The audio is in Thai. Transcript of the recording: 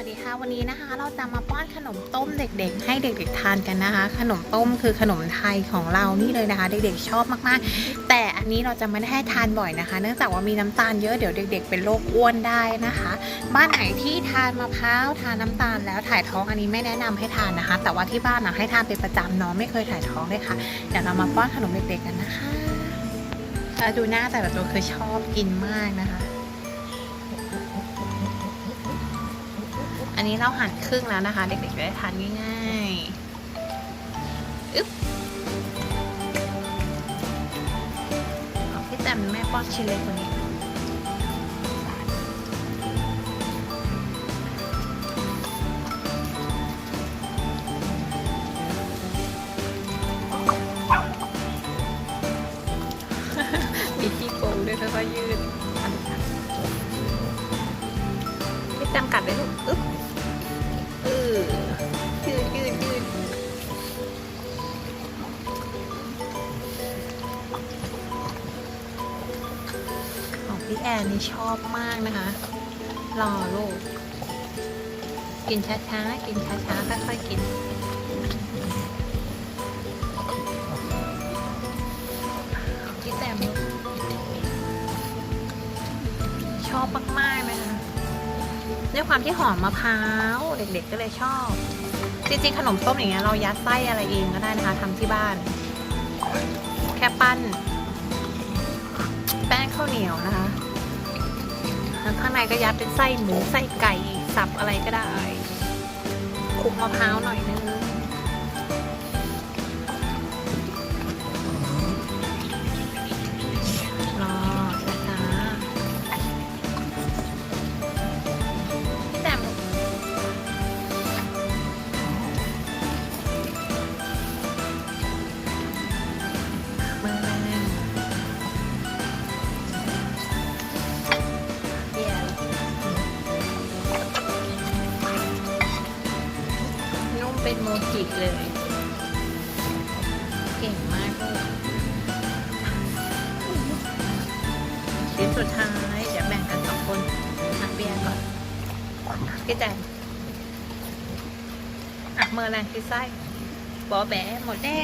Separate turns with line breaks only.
วัสดีค่ะวันนี้นะคะ เราจะมาป้อนขนมต้มเด็กๆ ให้เด็กๆทานกันนะคะ ขนมต้มคือขนมไทยของเรานี่เลยนะคะ เด็กๆชอบมากๆ แต่อันนี้เราจะไม่ได้ให้ทานบ่อยนะคะ เนื่องจากว่ามีน้ำตาลเยอะเดี๋ยวเด็ก ๆ เป็นโรคอ้วนได้นะคะ บ้านไหนที่ทานมะพร้าวทานน้ำตาลแล้วถ่ายท้องอันนี้ไม่แนะนำให้ทานนะคะ แต่ว่าที่บ้านนะให้ทานเป็นประจำเนาะไม่เคยถ่ายท้องเลยค่ะเดี๋ยวเรามาป้อนขนมเด็กๆกันนะคะดูหน้าแต่ละตัวคือชอบกินมากนะคะ นนี้เราหั่นครึ่งแล้วนะคะ เด็กๆจะได้ทานง่ายๆอึ๊บเอาพี่แต้มแม่ป้อนชิ้นเล็กกว่านี้มีที่โกงด้วยค่อยๆยืดพี่แต้มกัดไปลูกอึ๊บเออ ยืดยืดยืดของพี่แอนนี่ชอบมากนะคะ รอลูก กินช้าๆ กินช้าๆ ค่อยๆ กินพี่แซมลูกชอบมากๆเลยนะคะด้วยความที่หอมมะพร้าว เด็กๆก็เลยชอบ จริงๆ ขนมต้มอย่างเงี้ยเรายัดไส้อะไรเองก็ได้นะคะทำที่บ้าน แค่ปั้น แป้งข้าวเหนียวนะคะแล้วข้างในก็ยัดเป็นไส้หมูไส้ไก่สับอะไรก็ได้คลุกมะพร้าวหน่อยนึง เป็นโมจิเลย เก่งมากเลยชิ้นสุดท้ายเดี๋ยวแบ่งกันสองคนทักเบียร์ก่อนพี่แจนอะมือแรงที่ไส้บอแบหมดแน่